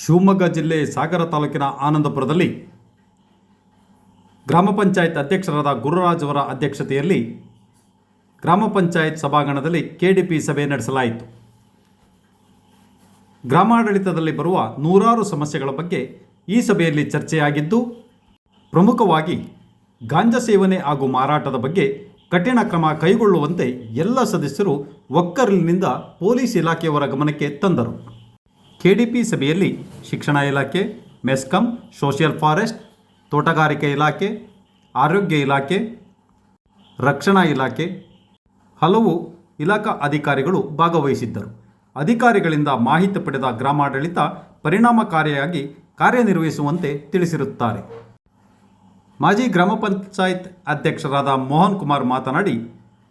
ಶಿವಮೊಗ್ಗ ಜಿಲ್ಲೆ ಸಾಗರ ತಾಲೂಕಿನ ಆನಂದಪುರದಲ್ಲಿ ಗ್ರಾಮ ಪಂಚಾಯತ್ ಅಧ್ಯಕ್ಷರಾದ ಗುರುರಾಜ್ ಅವರ ಅಧ್ಯಕ್ಷತೆಯಲ್ಲಿ ಗ್ರಾಮ ಪಂಚಾಯತ್ ಸಭಾಂಗಣದಲ್ಲಿ ಕೆಡಿಪಿ ಸಭೆ ನಡೆಸಲಾಯಿತು. ಗ್ರಾಮಾಡಳಿತದಲ್ಲಿ ಬರುವ ನೂರಾರು ಸಮಸ್ಯೆಗಳ ಬಗ್ಗೆ ಈ ಸಭೆಯಲ್ಲಿ ಚರ್ಚೆಯಾಗಿದ್ದು, ಪ್ರಮುಖವಾಗಿ ಗಾಂಜಾ ಸೇವನೆ ಹಾಗೂ ಮಾರಾಟದ ಬಗ್ಗೆ ಕಠಿಣ ಕ್ರಮ ಕೈಗೊಳ್ಳುವಂತೆ ಎಲ್ಲ ಸದಸ್ಯರು ಒಕ್ಕರಿನಿಂದ ಪೊಲೀಸ್ ಇಲಾಖೆಯವರ ಗಮನಕ್ಕೆ ತಂದರು. ಕೆಡಿಪಿ ಸಭೆಯಲ್ಲಿ ಶಿಕ್ಷಣ ಇಲಾಖೆ, ಮೆಸ್ಕಾಂ, ಸೋಷಿಯಲ್ ಫಾರೆಸ್ಟ್, ತೋಟಗಾರಿಕೆ ಇಲಾಖೆ, ಆರೋಗ್ಯ ಇಲಾಖೆ, ರಕ್ಷಣಾ ಇಲಾಖೆ ಹಲವು ಇಲಾಖಾ ಅಧಿಕಾರಿಗಳು ಭಾಗವಹಿಸಿದ್ದರು. ಅಧಿಕಾರಿಗಳಿಂದ ಮಾಹಿತಿ ಪಡೆದ ಗ್ರಾಮಾಡಳಿತ ಪರಿಣಾಮಕಾರಿಯಾಗಿ ಕಾರ್ಯನಿರ್ವಹಿಸುವಂತೆ ತಿಳಿಸಿರುತ್ತಾರೆ. ಮಾಜಿ ಗ್ರಾಮ ಪಂಚಾಯತ್ ಅಧ್ಯಕ್ಷರಾದ ಮೋಹನ್ ಕುಮಾರ್ ಮಾತನಾಡಿ,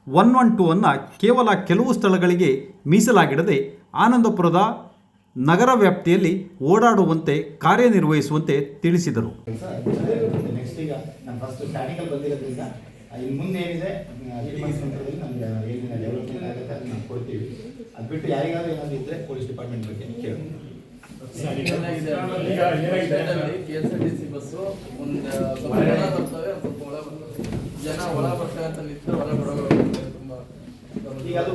ಒನ್ ಒನ್ ಟೂ ಅನ್ನು ಕೇವಲ ಕೆಲವು ಸ್ಥಳಗಳಿಗೆ ಮೀಸಲಾಗಿಡದೆ ಆನಂದಪುರದ ನಗರ ವ್ಯಾಪ್ತಿಯಲ್ಲಿ ಓಡಾಡುವಂತೆ ಕಾರ್ಯನಿರ್ವಹಿಸುವಂತೆ ತಿಳಿಸಿದರು. ನೆಕ್ಸ್ಟ್ ಈಗ ನಾನು ಫಸ್ಟ್ ಸ್ಟಾರ್ಟಿಂಗಲ್ಲಿ ಬಂದಿರೋದ್ರಿಂದ ಇನ್ನು ಮುಂದೆ ಏನಿದೆ ನಂತರದಲ್ಲಿ ನಮ್ಗೆ ಏನಿದೆ ಡೆವಲಪ್ಮೆಂಟ್ ಆಗುತ್ತೆ ಅದನ್ನ ನಾವು ಕೊಡ್ತೀವಿ. ಅದು ಬಿಟ್ಟು ಯಾರಿಗಾದ್ರೂ ಏನಾದ್ರು ಇದ್ರೆ ಪೊಲೀಸ್ ಡಿಪಾರ್ಟ್ಮೆಂಟ್ ಬಗ್ಗೆ ಕೇಳಿ. ಕೆಎಸ್ಆರ್ಟಿಸಿ ಬಸ್ಸು ಒಂದು ಸ್ವಲ್ಪ ಜನ ಬರ್ತವೆ ಒಂದ್ ಸ್ವಲ್ಪ ಒಳ ಬರ್ತವೆ ಜನ ಒಳ ಬರ್ತಾರೆ ಅಂತ ನಿಂತ್ರೆ ಹೊರ ಬರೋರು ತುಂಬಾ ಈಗ ಅದು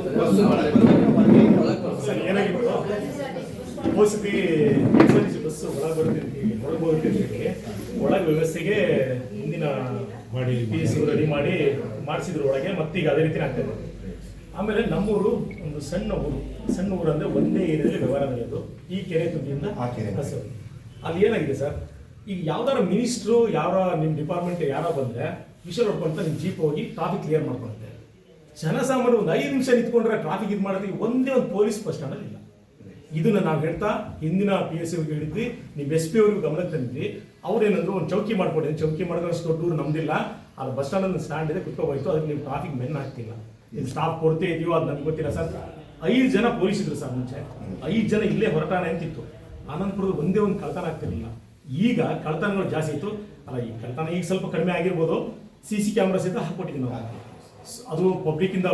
ಏನಾಗಿತ್ತು ಹೋಸತಿ ಬಸ್ ಒಳಗೆ ಬರುತ್ತಿದ್ದೀವಿ ಹೊರಗೆ ಬರುತ್ತಿದ್ದೀವಿ ಒಳಗೆ ವ್ಯವಸ್ಥೆಗೆ ಮುಂದಿನ ಮಾಡಿ ಪಿ ಎಸ್ ರೆಡಿ ಮಾಡಿ ಮಾಡಿಸಿದ್ರು ಒಳಗೆ ಮತ್ತೀಗ ಅದೇ ರೀತಿ ಆಗ್ತಾ ಇದೆ. ಆಮೇಲೆ ನಮ್ಮೂರು ಒಂದು ಸಣ್ಣ ಊರು. ಸಣ್ಣ ಊರು ಅಂದ್ರೆ ಒಂದೇ ಏರಿಯಾದಲ್ಲಿ ವ್ಯವಹಾರ ನಡೆಯೋದು. ಈ ಕೆರೆ ತುಂಬಿಯಿಂದ ಆ ಕೆರೆ. ಬಸ್ ಅಲ್ಲಿ ಏನಾಗಿದೆ ಸರ್? ಈಗ ಯಾವ್ದಾರ ಮಿನಿಸ್ಟ್ರು ಯಾರ ನಿಮ್ಮ ಡಿಪಾರ್ಟ್ಮೆಂಟ್ ಯಾರ ಬಂದ್ರೆ ವಿಷಯ ನೋಡ್ಕೊಂತ ನಿಮ್ಮ ಜೀಪ್ ಹೋಗಿ ಟ್ರಾಫಿಕ್ ಕ್ಲಿಯರ್ ಮಾಡ್ಕೊಳುತ್ತೆ. ಜನಸಾಮಾನ್ಯ ಒಂದು ಐದು ನಿಮಿಷ ನಿಂತ್ಕೊಂಡ್ರೆ ಟ್ರಾಫಿಕ್ ಇದು ಮಾಡೋದಕ್ಕೆ ಒಂದೇ ಒಂದು ಪೊಲೀಸ್ ಬಸ್ ಸ್ಟ್ಯಾಂಡಲ್ಲಿ ಇಲ್ಲ. ಇದನ್ನ ನಾವು ಹೇಳ್ತಾ ಹಿಂದಿನ ಪಿ ಎಸ್ ಸಿಗೆ ಹೇಳಿದ್ವಿ. ನೀವು ಎಸ್ ಪಿ ಅವ್ರಿಗೂ ಗಮನಕ್ಕೆ ತಂದಿದ್ವಿ ಅವ್ರೇನಂದ್ರು ಒಂದು ಚೌಕಿ ಮಾಡ್ಕೊಡಿ. ಚೌಕಿ ಮಾಡಿದ್ರೆ ದೊಡ್ಡ ಊರು ನಮ್ದಿಲ್ಲ. ಅದು ಬಸ್ ಸ್ಟ್ಯಾಂಡ್ ಸ್ಟ್ಯಾಂಡ್ ಇದೆ ಕುತ್ಕೋಬೋಯ್ತು ಅದಕ್ಕೆ ನೀವು ಟ್ರಾಫಿಕ್ ಮೆನ್ ಹಾಕ್ತಿಲ್ಲ ನೀವು ಸ್ಟಾಫ್ ಕೊಡ್ತೇ ಇದೆಯೋ ಅದು ನನಗೆ ಗೊತ್ತಿಲ್ಲ ಸರ್. ಐದು ಜನ ಪೊಲೀಸ್ ಇದ್ರು ಸರ್ ಮುಂಚೆ. ಐದು ಜನ ಇಲ್ಲೇ ಹೊರಟಾಣೆ ಅಂತಿತ್ತು. ಆನಂದಪುರದ ಒಂದೇ ಒಂದು ಕಳ್ತನ ಆಗ್ತಿರ್ಲಿಲ್ಲ. ಈಗ ಕಳ್ತನಗಳು ಜಾಸ್ತಿ ಇತ್ತು. ಅಲ್ಲ, ಈ ಕಳ್ತನ ಈಗ ಸ್ವಲ್ಪ ಕಡಿಮೆ ಆಗಿರ್ಬೋದು. ಸಿ ಸಿ ಕ್ಯಾಮ್ರಾ ಸಹಿತ ಹಾಕ್ಕೊಟ್ಟಿದ್ದೀವಿ ನಾವು. ಅದು ಪಬ್ಲಿಕ್ ಇಂದ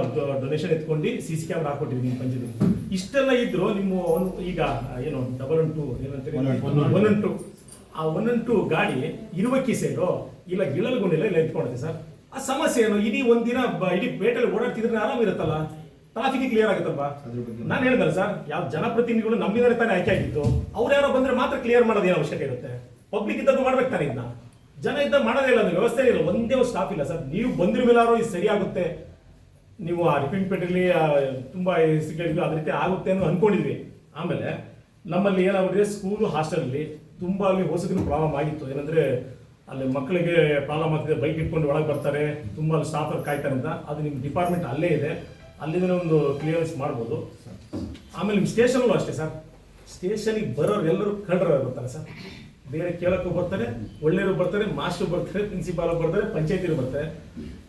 ಡೊನೇಷನ್ ಎತ್ಕೊಂಡು ಸಿ ಸಿ ಕ್ಯಾಮ್ರಾ ಹಾಕೊಟ್ಟಿದ್ವಿ ನಿಮ್ಮ ಪಂಚದ ಇಷ್ಟೆಲ್ಲ ಇದ್ರು ನಿಮ್ಮ ಒಂದು ಈಗ ಏನು ಡಬಲ್ ಒನ್ ಟು ಏನಂತೀರಿ. ಒನ್ ಒನ್ ಟು ಆ ಒನ್ ಒನ್ ಟು ಗಾಡಿ ಇರುವಕ್ಕಿ ಸೇರೋ ಇಲ್ಲ ಗಿಳಲ್ಗೊಂಡಿಲ್ಲ ಇಲ್ಲ ಎತ್ಕೊಂಡಿದೆ ಸರ್. ಆ ಸಮಸ್ಯೆ ಏನು? ಇಡೀ ಒಂದಿನ ಇಡೀ ಪೇಟಲ್ಲಿ ಓಡಾಡ್ತಿದ್ರೆ ಆರಾಮ್ ಇರುತ್ತಲ್ಲ? ಟ್ರಾಫಿಕ್ ಕ್ಲಿಯರ್ ಆಗುತ್ತಪ್ಪ ನಾನು ಹೇಳಿದಲ್ಲ ಸರ್ ಯಾವ ಜನಪ್ರತಿನಿಧಿಗಳು ನಮ್ಮಿಂದ ತಾನೇ ಆಯ್ಕೆ ಆಗಿತ್ತು ಅವ್ರು ಯಾರೋ ಬಂದ್ರೆ ಮಾತ್ರ ಕ್ಲಿಯರ್ ಮಾಡೋದು ಏನು ಅವಶ್ಯಕತೆ ಇರುತ್ತೆ? ಪಬ್ಲಿಕ್ ಇದ್ದದ್ದು ಮಾಡ್ಬೇಕು ತಾನೆ ಇದನ್ನ ಜನ ಇದ್ದ ಮಾಡೋದೇ ಇಲ್ಲ ವ್ಯವಸ್ಥೆ ಇಲ್ಲ. ಒಂದೇ ಒಂದು ಸ್ಟಾಫ್ ಇಲ್ಲ ಸರ್. ನೀವು ಬಂದ್ರ ಮೇಲಾರೋ ಇದು ಸರಿಯಾಗುತ್ತೆ. ನೀವು ಆ ರಿಪೀಟ್ಮೆಂಟಲ್ಲಿ ತುಂಬಾ ಸಿಕ್ಕಿದ್ವಿ ಅದ ರೀತಿ ಆಗುತ್ತೆ ಅಂತ ಅನ್ಕೊಂಡಿದ್ವಿ. ಆಮೇಲೆ ನಮ್ಮಲ್ಲಿ ಏನಾಗ್ಬಿಟ್ಟಿದೆ ಸ್ಕೂಲು ಹಾಸ್ಟೆಲಲ್ಲಿ ತುಂಬಾ ಅಲ್ಲಿ ಹೊಸದಿನ ಪ್ರಾಬ್ಲಮ್ ಆಗಿತ್ತು. ಏನಂದ್ರೆ ಅಲ್ಲಿ ಮಕ್ಕಳಿಗೆ ಪ್ರಾಬ್ಲಮ್ ಆಗ್ತಿದೆ ಬೈಕ್ ಇಟ್ಕೊಂಡು ಒಳಗೆ ಬರ್ತಾರೆ. ತುಂಬಾ ಅಲ್ಲಿ ಸ್ಟಾಫ್ ಕಾಯ್ತಾರೆ ಅಂತ. ಅದು ನಿಮ್ಮ ಡಿಪಾರ್ಟ್ಮೆಂಟ್ ಅಲ್ಲೇ ಇದೆ. ಅಲ್ಲಿಂದ ಒಂದು ಕ್ಲಿಯರೆನ್ಸ್ ಮಾಡ್ಬೋದು. ಆಮೇಲೆ ನಿಮ್ಮ ಸ್ಟೇಷನ್ಗೂ ಅಷ್ಟೇ ಸರ್. ಸ್ಟೇಷನಿಗೆ ಬರೋರು ಎಲ್ಲರೂ ಕಳ್ಳರ ಬರ್ತಾರೆ ಸರ್. ಬೇರೆ ಕೇಳಕ್ಕೂ ಬರ್ತಾರೆ, ಒಳ್ಳೆಯವರು ಬರ್ತಾರೆ, ಮಾಸ್ಟರ್ ಬರ್ತಾರೆ ಪ್ರಿನ್ಸಿಪಾಲ್ ಬರ್ತಾರೆ ಪಂಚಾಯತಿರು ಬರ್ತಾರೆ.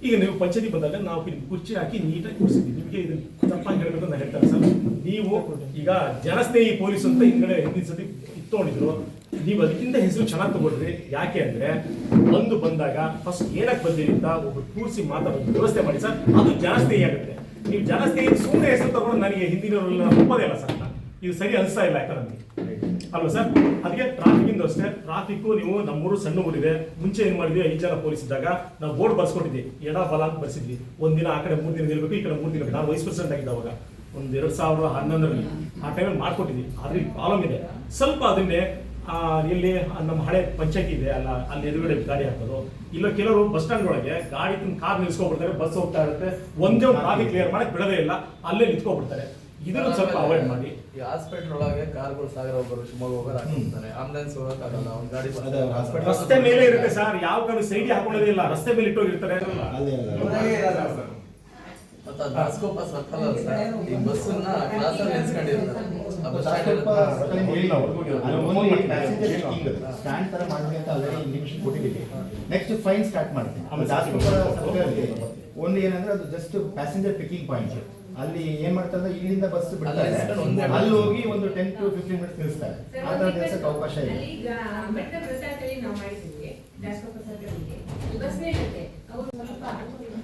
ಈಗ ನೀವು ಪಂಚಾಯತಿ ಬಂದಾಗ ನಾವು ಕುರ್ಚಿ ಹಾಕಿ ನೀಟಾಗಿ ಕೂರಿಸಿದ್ವಿ ನಿಮಗೆ ಇದು ತಪ್ಪಾಗಿ ಹೇಳಬೇಕು ಅಂತ ಹೇಳ್ತಾರೆ ಸರ್. ನೀವು ಈಗ ಜನಸ್ನೇಹಿ ಪೊಲೀಸ್ ಅಂತ ಹಿಂದ್ಗಡೆ ಹಿಂದಿನ ಸತಿ ಇತ್ತೊಂಡಿದ್ರು ನೀವು ಅದಕ್ಕಿಂತ ಹೆಸರು ಚೆನ್ನಾಗಿ ತಗೊಳ್ರಿ ಯಾಕೆ ಅಂದ್ರೆ ಬಂದು ಬಂದಾಗ ಫಸ್ಟ್ ಏನಕ್ಕೆ ಬಂದಿರಿ ಅಂತ ಒಬ್ಬರು ಕೂರಿಸಿ ಮಾತಾಡೋದು ವ್ಯವಸ್ಥೆ ಮಾಡಿ ಸರ್. ಅದು ಜನಸ್ನೇಹಿ ಆಗುತ್ತೆ. ನೀವು ಜನಸ್ನೇಹಿ ಸುಮ್ಮನೆ ಹೆಸರು ತಗೊಂಡು ನನಗೆ ಹಿಂದಿನವರೆಲ್ಲ ಒಪ್ಪದೇ ಇಲ್ಲ ಸರ್. ನಾನು. ಇದು ಸರಿ ಅನಿಸ್ತಾ ಇಲ್ಲ ಯಾಕಂದ್ರೆ. ಅಲ್ವಾ ಸರ್? ಅದಕ್ಕೆ ಟ್ರಾಫಿಕ್ ಇಂದ ಅಷ್ಟೇ ಟ್ರಾಫಿಕ್ ನೀವು ನಮ್ಮೂರು ಸಣ್ಣ ಊರಿದೆ ಮುಂಚೆ ಏನು ಮಾಡಿದ್ವಿ? ಐದು ಜನ ಪೊಲೀಸ್ ಇದ್ದಾಗ ನಾವು ಬೋರ್ಡ್ ಬರ್ಸ್ಕೊಟ್ಟಿದ್ವಿ. ಎಡ ಬಲ ಅಂತ ಬರ್ಸಿದ್ವಿ. ಒಂದಿನ ಆ ಕಡೆ ಮೂರು ದಿನ ನಿಲ್ಬೇಕು, ಈ ಕಡೆ ಮೂರು ದಿನ ನಾವು ವೈಸ್ ಪ್ರೆಸಿಡೆಂಟ್ ಆಗಿದ್ದ ಅವಾಗ. ಒಂದ್ ಎರಡ್ ಸಾವಿರದ ಹನ್ನೊಂದರಲ್ಲಿ. ಆ ಟೈಮಲ್ಲಿ ಮಾಡ್ಕೊಟ್ಟಿದ್ವಿ. ಆದ್ರೆ ಪ್ರಾಬ್ಲಮ್ ಇದೆ. ಸ್ವಲ್ಪ ಅದನ್ನೇ ಇಲ್ಲಿ ನಮ್ಮ ಹಳೆ ಪಂಚಾಯತಿ ಇದೆ. ಅಲ್ಲ, ಅಲ್ಲಿ ಎದುರುಗಡೆ ಗಾಡಿ ಹಾಕೋದು. ಇಲ್ಲ ಕೆಲವರು ಬಸ್ ಸ್ಟ್ಯಾಂಡ್ ಒಳಗೆ ಗಾಡಿ ಕಾರ್ ನಿಲ್ಸ್ಕೊಬಿಡ್ತಾರೆ. ಬಸ್ ಹೋಗ್ತಾ ಇರುತ್ತೆ. ಒಂದೇ ಒಂದು ಟ್ರಾಫಿಕ್ ಕ್ಲಿಯರ್ ಮಾಡಕ್ಕೆ ಬಿಡೋದೇ ಇಲ್ಲ. ಅಲ್ಲೇ ನಿಂತ್ಕೊಬಿಡ್ತಾರೆ. ಇದನ್ನು ಸ್ವಲ್ಪ ಅವಾಯ್ಡ್ ಮಾಡಿ ಈ ಹಾಸ್ಪಿಟಲ್ ಒಳಗೆ ಕಾರ್ಗಳು ಸಾಗರ ಹೋಗೋರು ಶಿವಮೊಗ್ಗ ಹೋಗೋರು ಹಾಕಿರ್ತಾರೆ ಆಂಬುಲೆನ್ಸ್ ಹೋಗಕ್ಕಾಗಲ್ಲ ಒಂದು ಗಾಡಿ ಅದೇ hospital. ರಸ್ತೆ ಮೇಲೆ ಇರುತ್ತೆ ಸರ್ ಯಾವ ಕಡೆ ಸೈಡ್ ಹಾಕೊಳ್ಳೋದೇ ಇಲ್ಲ ರಸ್ತೆ ಮೇಲೆ ಇಟ್ಟೋಗಿರ್ತಾರೆ ಅಲ್ಲಿ ಅಲ್ಲ. ಮತ್ತೆ ದಾಸ್ಕೋಪ ಸರ್ಕಲ್ ಅಲ್ಲ ಸರ್ ಈ ಬಸ್ಸನ್ನ ಕ್ಲಾಸ್ ಅಲ್ಲಿ ನಿಲ್ಸ್ಕೊಂಡಿರ್ತಾರೆ ಆ ಬಸ್ ಸ್ಟ್ಯಾಂಡ್. ಅದು taking ಅದು. Stand ತರ ಮಾಡ್ಲಿ ಅಂತ already invitation ಕೊಟ್ಟಿದ್ದೀವಿ. Next fine start ಮಾಡ್ತೀನಿ. ಆಮೇಲೆ ಸರ್ಕಲಲ್ಲಿ ಒಂದು ಏನಂದ್ರೆ ಅದು ಜಸ್ಟ್ ಪ್ಯಾಸೆಂಜರ್ ಪಿಕಿಂಗ್ ಪಾಯಿಂಟ್ ಅಲ್ಲಿ ಏನ್ ಮಾಡ್ತಾರೆ ಇಲ್ಲಿಂದ ಬಸ್ ಬಿಡ್ತಾರೆ. ಅಲ್ಲಿ ಹೋಗಿ ಒಂದು ಟೆನ್ ಟು ಫಿಫ್ಟೀನ್ ಮಿನಿಟ್ಸ್ ನಿಲ್ಲಿಸ್ತಾರೆ ಆ ತರ ಕೆಲಸಕ್ಕೆ ಅವಕಾಶ ಇದೆ. ಈಗ ಅಂಬೇಡ್ಕರ್ ನಾವು ಮಾಡಿದ್ದೀವಿ. ಅವರು ಸ್ವಲ್ಪ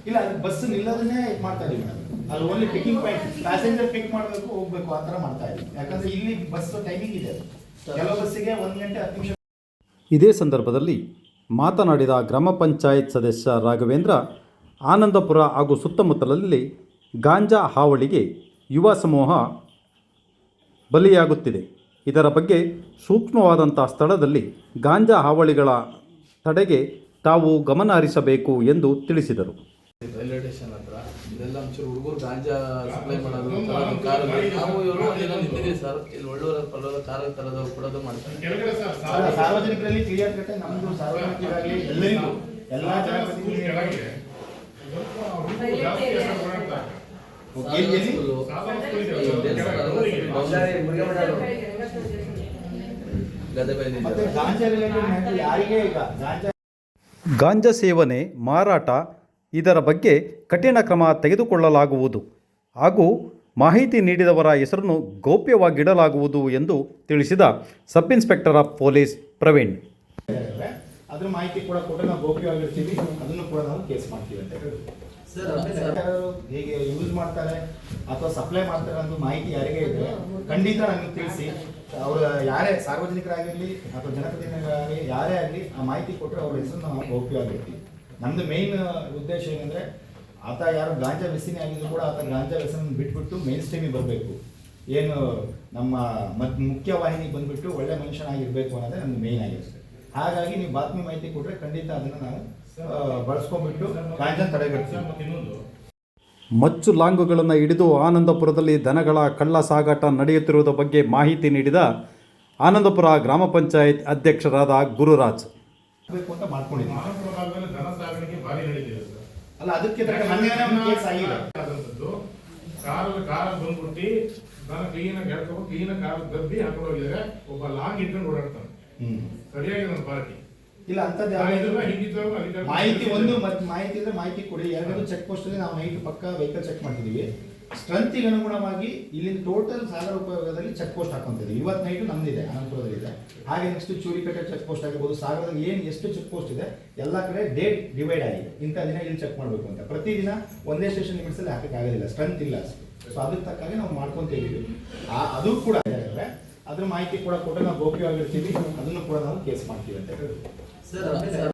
ಇಲ್ಲ ಅಲ್ಲಿ ಬಸ್ ನಿಲ್ಲೋದನ್ನೇ ಇದ್ ಮಾಡ್ತಾ ಇದೀವಿ ಮೇಡಮ್ ಅಲ್ಲಿ only picking point passenger pick ಮಾಡಬೇಕು ಹೋಗ್ಬೇಕು ಆ ತರ ಮಾಡ್ತಾ ಇದೀವಿ ಯಾಕಂದ್ರೆ ಇಲ್ಲಿ ಬಸ್ ಟೈಮಿಂಗ್ ಇದೆ. ಕೆಲವು ಬಸ್ಸಿಗೆ ಒಂದ್ ಗಂಟೆ ಹತ್ತು ನಿಮಿಷ ಇದೇ ಸಂದರ್ಭದಲ್ಲಿ ಮಾತನಾಡಿದ ಗ್ರಾಮ ಪಂಚಾಯತ್ ಸದಸ್ಯ ರಾಘವೇಂದ್ರ ಆನಂದಪುರ ಹಾಗೂ ಸುತ್ತಮುತ್ತಲಲ್ಲಿ ಗಾಂಜಾ ಹಾವಳಿಗೆ ಯುವ ಸಮೂಹ ಬಲಿಯಾಗುತ್ತಿದೆ. ಇದರ ಬಗ್ಗೆ ಸೂಕ್ಷ್ಮವಾದಂಥ ಸ್ಥಳದಲ್ಲಿ ಗಾಂಜಾ ಹಾವಳಿಗಳ ತಡೆಗೆ ತಾವು ಗಮನ ಹರಿಸಬೇಕು ಎಂದು ತಿಳಿಸಿದರು. ರೈಲ್ವೆ ಸ್ಟೇಷನ್ ಹತ್ರ ಇದೆಲ್ಲ ಒಂಚೂರು ಹುಡುಗರು ಗಾಂಜಾ ಸಪ್ಲೈ ಮಾಡೋದು ತರೋದು ಕಾರ್ ನಾವು ಇವರು ಒಂದಿನ ನಿಂತಿದ್ದೀವಿ ಸರ್. ಇಲ್ಲಿ ಒಳ್ಳೂರ ಪಲ್ಲೋರ ಕಾರ್ ತರೋದು ಕೊಡೋದು ಮಾಡ್ತಾರೆ. ಅಲ್ಲ, ಸಾರ್ವಜನಿಕರಲ್ಲಿ ಕ್ಲಿಯರ್ ಕಟ್ಟೆ ನಮ್ದು ಸಾರ್ವಜನಿಕರಾಗಲಿ ಎಲ್ಲರಿಗೂ ಎಲ್ಲ ಜನಪ್ರತಿನಿಧಿಗಳಿಗೆ ಎಲ್ಲಿ ಎಲ್ಲಿ ಗದೆ ಬೈಲಿ ಮತ್ತೆ ಗಾಂಜಾ ಸೇವನೆ ಮಾರಾಟ ಇದರ ಬಗ್ಗೆ ಕಠಿಣ ಕ್ರಮ ತೆಗೆದುಕೊಳ್ಳಲಾಗುವುದು. ಹಾಗೂ ಮಾಹಿತಿ ನೀಡಿದವರ ಹೆಸರನ್ನು ಗೌಪ್ಯವಾಗಿಡಲಾಗುವುದು ಎಂದು ತಿಳಿಸಿದ sub inspector of police Praveen. ಅದ್ರ ಮಾಹಿತಿ ಕೂಡ ಕೊಟ್ಟು ನಾವು ಗೌಪ್ಯವಾಗಿರ್ತೀವಿ. ಅದನ್ನು ಕೂಡ ನಾವು ಕೇಸ್ ಮಾಡ್ತೀವಿ ಅಂತ ಹೇಗೆ ಯೂಸ್ ಮಾಡ್ತಾರೆ ಅಥವಾ ಸಪ್ಲೈ ಮಾಡ್ತಾರೆ ಅನ್ನೋ ಮಾಹಿತಿ ಯಾರಿಗೆ ಇದೆ? ಖಂಡಿತ ನನಗೆ ತಿಳಿಸಿ. ಅವರು ಯಾರೇ ಸಾರ್ವಜನಿಕರಾಗಿರ್ಲಿ ಅಥವಾ ಜನಪ್ರತಿನಿಧಿಗಳಾಗಲಿ, ಯಾರೇ ಆಗಲಿ ಆ ಮಾಹಿತಿ ಕೊಟ್ಟರೆ ಅವ್ರ ಹೆಸರನ್ನು ನಾವು ಆಗೈತಿ ನಮ್ದು ಮೇನ್ ಉದ್ದೇಶ ಏನಂದ್ರೆ ಆತ ಯಾರು ಗಾಂಜಾ ವ್ಯಸನಿ ಆಗಿದ್ರು ಕೂಡ ಆತ ಗಾಂಜಾ ವ್ಯಸನ ಬಿಟ್ಬಿಟ್ಟು ಮೇನ್ ಸ್ಟ್ರೀಮಿಗೆ ಬರಬೇಕು. ಏನು ನಮ್ಮ ಮತ್ ಮುಖ್ಯವಾಹಿನಿಗೆ ಬಂದ್ಬಿಟ್ಟು ಒಳ್ಳೆ ಮನುಷ್ಯನಾಗಿರ್ಬೇಕು ಅನ್ನೋದೇ ನಮ್ದು ಮೇನ್ ಆಗಿರುತ್ತೆ ಹಾಗಾಗಿ ನೀವು ಬಾತ್ಮಿ ಮಾಹಿತಿ ಕೊಟ್ಟರೆ ಖಂಡಿತ ಅದನ್ನು ನಾವು ಬಳಸ್ಕೊಂಡ್ಬಿಟ್ಟು ಮಚ್ಚು ಲಾಂಗುಗಳನ್ನು ಹಿಡಿದು ಆನಂದಪುರದಲ್ಲಿ ದನಗಳ ಕಳ್ಳ ಸಾಗಾಟ ನಡೆಯುತ್ತಿರುವುದರ ಬಗ್ಗೆ ಮಾಹಿತಿ ನೀಡಿದ ಆನಂದಪುರ ಗ್ರಾಮ ಪಂಚಾಯತ್ ಅಧ್ಯಕ್ಷರಾದ ಗುರುರಾಜ್. ಅಲ್ಲ ಅದಕ್ಕೆ ಕಾರಲ್ಲಿ ಕಾರಲ್ಲಿ ಬಂದ್ಬಿಟ್ಟು ಕ್ಲೀನಾಗಿ ಹೇಳ್ಕೊಂಡು ಕ್ಲೀನಾಗಿ ದಬ್ಬಿ ಹಾಕೊಂಡು ಹೋಗಿದ್ದಾರೆ. ಒಬ್ಬ ಲಾಂಗ್ ಇಟ್ಕೊಂಡು ಓಡಾಡ್ತಾನೆ. ಸರಿಯಾಗಿ ನನ್ನ ಪಾರ್ಟಿ. ಇಲ್ಲ ಅಂತದ್ದು ಮಾಹಿತಿ ಒಂದು ಮತ್ತೆ ಮಾಹಿತಿ ಇದ್ರೆ ಮಾಹಿತಿ ಕೊಡಿ. ಎರಡನೇದು ಚೆಕ್ ಪೋಸ್ಟ್ ಅಲ್ಲಿ ನಾವು ನೈಟ್ ಪಕ್ಕ ವೆಹಿಕಲ್ ಚೆಕ್ ಮಾಡ್ತಿದೀವಿ. ಸ್ಟ್ರೆಂತಿಗೆ ಅನುಗುಣವಾಗಿ ಇಲ್ಲಿನ ಟೋಟಲ್ ಸಾಗರ ಉಪಯೋಗದಲ್ಲಿ ಚೆಕ್ ಪೋಸ್ಟ್ ಹಾಕೊಂತಿದ್ದೀವಿ ಇವತ್ತು ನೈಟ್ ನಮ್ದಿದೆ ಅನಂತಪುರದಲ್ಲಿದೆ. ಹಾಗೆ ನೆಕ್ಸ್ಟ್ ಚೂರಿಕಟ್ಟೆ ಚೆಕ್ ಪೋಸ್ಟ್ ಆಗಿರ್ಬೋದು ಸಾಗರದಲ್ಲಿ ಏನು ಎಷ್ಟು ಚೆಕ್ ಪೋಸ್ಟ್ ಇದೆ ಎಲ್ಲ ಕಡೆ ಡೇಟ್ ಡಿವೈಡ್ ಆಗಿದೆ. ಇಂಥ ದಿನ ಇಲ್ಲಿ ಚೆಕ್ ಮಾಡಬೇಕು ಅಂತ. ಪ್ರತಿದಿನ ಒಂದೇ ಸ್ಟೇಷನ್ ಲಿಮಿಟ್ಸಲ್ಲಿ ಹಾಕೋಕ್ಕಾಗೋದಿಲ್ಲ ಹಾಕಕ್ಕೆ ಆಗೋದಿಲ್ಲ. ಸ್ಟ್ರೆಂತ್ ಇಲ್ಲ ಸೊ ಅದಕ್ಕೆ ತಕ್ಕಾಗಿ ನಾವು ಮಾಡ್ಕೊತೀವಿ ಆ- ಅದು ಕೂಡ. ಅದ್ರ ಮಾಹಿತಿ ಕೂಡ ಕೊಟ್ಟು ನಾವು ಗೌಪ್ಯವಾಗಿರ್ತೀವಿ. ಅದನ್ನು ಕೂಡ ನಾವು ಕೇಸ್ ಮಾಡ್ತೀವಿ ಅಂತ ಸರ್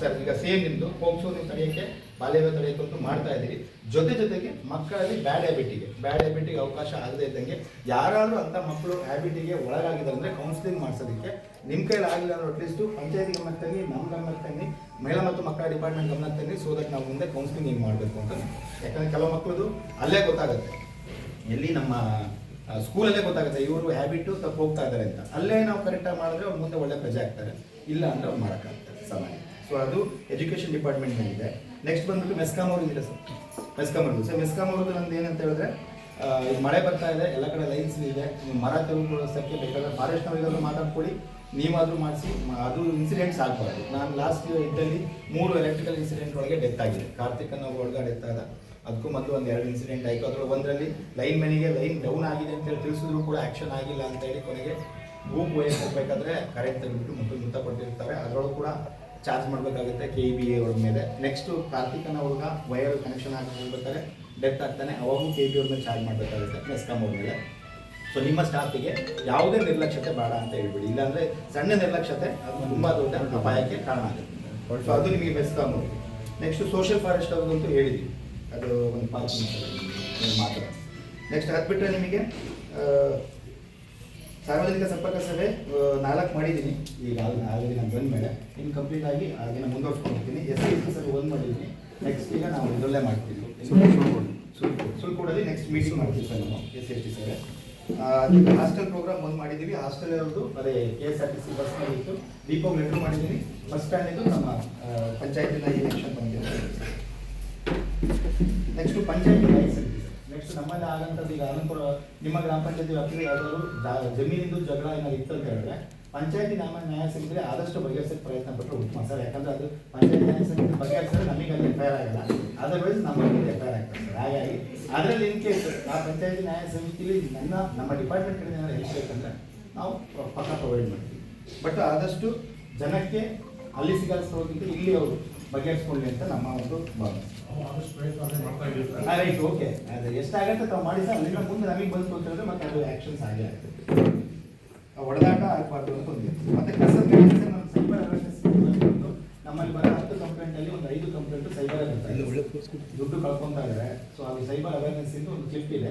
ಸರ್, ಈಗ ಸೇಮ್ ನಿಮ್ದು. ಹೋಮ್ ನೀವು ತಡೆಯೋಕ್ಕೆ ಬಾಲ್ಯವ ತಡೆಯಕ್ಕೆ ಅಂತ ಮಾಡ್ತಾ ಇದ್ದೀರಿ. ಜೊತೆ ಜೊತೆಗೆ ಮಕ್ಕಳಲ್ಲಿ ಬ್ಯಾಡ್ ಹ್ಯಾಬಿಟಿಗೆ ಬ್ಯಾಡ್ ಹ್ಯಾಬಿಟಿಗೆ ಅವಕಾಶ ಆಗದೇ ಇದ್ದಂಗೆ ಯಾರಾದರೂ ಅಂಥ ಮಕ್ಕಳು ಹ್ಯಾಬಿಟಿಗೆ ಒಳಗಾಗಿದೆ ಅಂದ್ರೆ ಕೌನ್ಸಿಲಿಂಗ್ ಮಾಡಿಸೋದಕ್ಕೆ ನಿಮ್ಮ ಕೈಲಿ ಆಗಿಲ್ಲ ಅಂದ್ರೆ ಅಟ್ಲೀಸ್ಟ್ ಪಂಚಾಯತ್ ಗಮನಕ್ಕೆ ತನ್ನಿ ನಮ್ಮ ಗಮನ ತನ್ನಿ ಮಹಿಳಾ ಮತ್ತು ಮಕ್ಕಳ ಡಿಪಾರ್ಟ್ಮೆಂಟ್ ಗಮನಕ್ಕೆ ತನ್ನಿ ಸೊ ದಟ್ ನಾವು ಮುಂದೆ ಕೌನ್ಸಿಲಿಂಗ್ ಮಾಡಬೇಕು ಅಂತ. ಯಾಕಂದ್ರೆ ಕೆಲವು ಮಕ್ಕಳದು ಅಲ್ಲೇ ಗೊತ್ತಾಗುತ್ತೆ. ಎಲ್ಲಿ ನಮ್ಮ ಸ್ಕೂಲಲ್ಲೇ ಗೊತ್ತಾಗುತ್ತೆ, ಇವರು ಹ್ಯಾಬಿಟ್ಟು ತಪ್ಪು ಹೋಗ್ತಾ ಇದ್ದಾರೆ ಅಂತ. ಅಲ್ಲೇ ನಾವು ಕರೆಕ್ಟಾಗಿ ಮಾಡಿದ್ರೆ ಅವ್ರು ಮುಂದೆ ಒಳ್ಳೆ ಪ್ರಜೆ ಆಗ್ತಾರೆ. ಇಲ್ಲ ಅಂದ್ರೆ ಅವ್ರು ಮಾರಕ್ಕಾಗ್ತಾರೆ ಸಮಯ ಸೊ ಅದು ಎಜುಕೇಷನ್ ಡಿಪಾರ್ಟ್ಮೆಂಟ್ ಇದೆ ನೆಕ್ಸ್ಟ್ ಬಂದ್ಬಿಟ್ಟು ಮೆಸ್ಕಾಮ್ ಅವರು ಇದೆ ಸರ್. ಮೆಸ್ಕಾಮ್ ಅವ್ರದ್ದು. ಸರ್ ಮೆಸ್ಕಾಮ್ ಅವ್ರದ್ದು ನಂದು ಏನಂತ ಹೇಳಿದ್ರೆ ಈಗ ಮಳೆ ಬರ್ತಾ ಇದೆ, ಎಲ್ಲ ಕಡೆ ಲೈನ್ಸ್ ಇದೆ, ನೀವು ಮರ ತೆಗೆದುಕೊಳ್ಳೋಸಕ್ಕೆ ಬೇಕಾದ್ರೆ ಫಾರೆಸ್ಟ್ನವರಿಗಾದ್ರೂ ಮಾತಾಡ್ಕೊಳ್ಳಿ. ನೀವಾದರೂ ಮಾಡಿಸಿ ಅದು ಇನ್ಸಿಡೆಂಟ್ಸ್ ಆಗ್ಬಾರ್ದು. ನಾನು ಲಾಸ್ಟ್ ಇಯರ್ ಇದ್ದಲ್ಲಿ ಮೂರು ಎಲೆಕ್ಟ್ರಿಕಲ್ ಇನ್ಸಿಡೆಂಟ್ ಒಳಗೆ ಡೆತ್ ಆಗಿದೆ. ಕಾರ್ತಿಕ್ ಅನ್ನೋ ಒಳಗಡೆ ಡೆತ್ ಆದ. ಅದಕ್ಕೂ ಮೊದಲು ಒಂದು ಎರಡು ಇನ್ಸಿಡೆಂಟ್ ಆಯಿತು. ಅದ್ರಲ್ಲಿ ಒಂದರಲ್ಲಿ ಲೈನ್ ಮೆನಿಗೆ ಲೈನ್ ಡೌನ್ ಆಗಿದೆ ಅಂತ ಹೇಳಿ ತಿಳಿಸಿದ್ರು ಕೂಡ ಆಕ್ಷನ್ ಆಗಿಲ್ಲ ಅಂತ ಹೇಳಿ ಕೊನೆಗೆ ಗ್ರೂಪ್ ವಯಸ್ ಹೋಗ್ಬೇಕಾದ್ರೆ ಕರೆಂಟ್ ತೆಗೆದ್ಬಿಟ್ಟು ಮತ್ತೆ ಮುಂತ ಕೊಟ್ಟಿರ್ತಾರೆ ಅದರೊಳಗೆ ಕೂಡ ಚಾರ್ಜ್ ಮಾಡಬೇಕಾಗುತ್ತೆ ಕೆ ಬಿ ಎ ಅವ್ರ ಮೇಲೆ. ನೆಕ್ಸ್ಟು ಕಾರ್ತಿಕನ ಹುಡುಗ ವೈರ್ ಕನೆಕ್ಷನ್ ಹಾಕಿ ಹೋಗ್ಬೇಕಾದ್ರೆ ಡೆತ್ ಆಗ್ತಾನೆ. ಅವಾಗೂ ಕೆ ಬಿ ಅವ್ರ ಮೇಲೆ ಚಾರ್ಜ್ ಮಾಡಬೇಕಾಗುತ್ತೆ ಮೆಸ್ಕಾಮ್ ಅವ್ರ ಮೇಲೆ. ಸೊ ನಿಮ್ಮ ಸ್ಟಾಫಿಗೆ ಯಾವುದೇ ನಿರ್ಲಕ್ಷ್ಯತೆ ಬೇಡ ಅಂತ ಹೇಳ್ಬಿಡಿ. ಇಲ್ಲಾಂದರೆ ಸಣ್ಣ ನಿರ್ಲಕ್ಷ್ಯತೆ ಅದು ತುಂಬಾ ದೊಡ್ಡ ಅಪಾಯಕ್ಕೆ ಕಾರಣ ಆಗುತ್ತೆ. ಸೊ ಅದು ನಿಮಗೆ ಮೆಸ್ಕಾಮ್ ನೆಕ್ಸ್ಟ್ ಸೋಷಿಯಲ್ ಫಾರೆಸ್ಟ್ ಅವ್ರಿಗಂತೂ ಹೇಳಿದ್ವಿ. ಅದು ಒಂದು ಪಾರ್ಕ್ ಮಾತ್ರ ನೆಕ್ಸ್ಟ್ ಅದು ಬಿಟ್ಟರೆ ನಿಮಗೆ ಸಾರ್ವಜನಿಕ ಸಂಪರ್ಕ ಸಭೆ ನಾಲ್ಕು ಮಾಡಿದ್ದೀನಿ. ಈಗ ಆಲ್ರೆಡಿ ನಾನು ಬಂದ ಮೇಲೆ ಇನ್ನು ಕಂಪ್ಲೀಟ್ ಆಗಿ ಅದನ್ನು ಮುಂದುವರ್ಸ್ಕೊಂಡಿರ್ತೀನಿ. ಎಸ್ ಸಿ ಸಭೆ ಒಂದು ಮಾಡಿದ್ದೀನಿ. ನೆಕ್ಸ್ಟ್ ಈಗ ನಾವು ಇದರಲ್ಲೇ ಮಾಡ್ತೀವಿ. ಸುಳ್ಕೋಡಲ್ಲಿ ನೆಕ್ಸ್ಟ್ ಮೀಟಿಂಗ್ ಮಾಡ್ತೀವಿ ಸರ್ ನಾವು, ಎಸ್ ಎಸ್ ಟಿ ಸಭೆ. ಹಾಸ್ಟೆಲ್ ಪ್ರೋಗ್ರಾಮ್ ಒಂದು ಮಾಡಿದ್ದೀವಿ. ಹಾಸ್ಟೆಲ್ ಇರೋದು ಅದೇ K S R T C ಬಸ್ನಲ್ಲಿ ಇತ್ತು. ಲೆಟರ್ ಮಾಡಿದ್ದೀನಿ. ಬಸ್ ಸ್ಟ್ಯಾಂಡ್ ಇದು ನಮ್ಮ ಪಂಚಾಯತಿನ ಎಲೆಕ್ಷನ್ ಬಂದಿದೆ. ನೆಕ್ಸ್ಟ್ ಪಂಚಾಯತಿ ರೈಟ್ಸ್ ನೆಕ್ಸ್ಟ್ ನಮ್ಮಲ್ಲಿ ಆದಂಥದ್ದು ಈಗ ಅನಂತರ ನಿಮ್ಮ ಗ್ರಾಮ ಪಂಚಾಯತಿ ವ್ಯಾಪ್ತಿಗೆ ಯಾವ್ದಾದ್ರು ಜಮೀನಿಂದು ಜಗಳ ಏನಾದ್ರು ಇತ್ತು ಅಂತ ಹೇಳಿದ್ರೆ, ಪಂಚಾಯತಿ ನಾಮ ನ್ಯಾಯ ಸಿಗಿದ್ರೆ ಆದಷ್ಟು ಬಗೆಹರಿಸಕ್ಕೆ ಪ್ರಯತ್ನ ಪಟ್ಟರೆ ಉತ್ತಮ ಸರ್ ಯಾಕಂದ್ರೆ ಅದು ಪಂಚಾಯತಿ ನ್ಯಾಯ ಸಮಿತಿ ಬಗೆಹರಿಸಿದ್ರೆ ನಮಗೆ ಅಲ್ಲಿ ಎಫ್ ಐ ಆರ್ ಆಗಲ್ಲ. ಅದರ್ವೈಸ್ ನಮಗೆ ಎಫ್ ಐ ಆರ್ ಆಗ್ತದೆ ಸರ್ ಹಾಗಾಗಿ ಅದರಲ್ಲಿ ಇನ್ ಕೇಸ್ ಆ ಪಂಚಾಯತಿ ನ್ಯಾಯ ಸಮಿತಿಲಿ ನನ್ನ, ನಮ್ಮ ಡಿಪಾರ್ಟ್ಮೆಂಟ್ ಕಡೆ ಏನಾದ್ರು ಹೆಲ್ಪ್ ನಾವು ಪಕ್ಕ ಪ್ರೊವೈಡ್ ಮಾಡ್ತೀವಿ. ಬಟ್ ಆದಷ್ಟು ಜನಕ್ಕೆ ಅಲ್ಲಿ ಸಿಗಲ್ಸೋದಕ್ಕಿಂತ ಇಲ್ಲಿ ಅವರು ಬಗೆಹರಿಸ್ಕೊಳ್ಳಿ ಅಂತ ನಮ್ಮ ಒಂದು ಭಾವನೆ. ರೈಟ್ ಓಕೆ ಅದು ಎಷ್ಟಾಗತ್ತೆ ತಾವು ಮಾಡಿ ಸರ್ ಅಲ್ಲಿಂದ ಮುಂದೆ ನಮಗೆ ಬಂದು ಅಂತ ಮತ್ತೆ ಅದು ಆಕ್ಷನ್ಸ್ ಆಗೇ ಆಗ್ತದೆ. ಆ ಹೊಡೆದಾಟ ಆಗಬಾರ್ದು ಅಂತ ಒಂದು ಮತ್ತೆ ಕಸದ ಕೆಲಸ ನಮ್ಮ ಸೈಬರ್ ಅವೇರ್ನೆಸ್ ನಮ್ಮಲ್ಲಿ ಬರೋ ಹತ್ತು ಕಂಪ್ಲೇಂಟ್ ಅಲ್ಲಿ ಒಂದು ಐದು ಕಂಪ್ಲೇಂಟ್ ಸೈಬರ್ ದುಡ್ಡು ಕಳ್ಕೊಂತಾ ಇದ್ದಾರೆ. ಸೊ ಅದು ಸೈಬರ್ ಅವೇರ್ನೆಸ್ ಇಂದ ಒಂದು ಕ್ಲಿಪ್ ಇದೆ.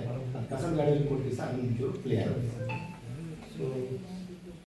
ಕಸದ ಗಾಡಿಯಲ್ಲಿ ಕೊಡ್ತೀವಿ ಸರ್ ಅದು ಒಂಚೂರು ಕ್ಲಿಯರ್ ಆಗುತ್ತೆ. ಸೊ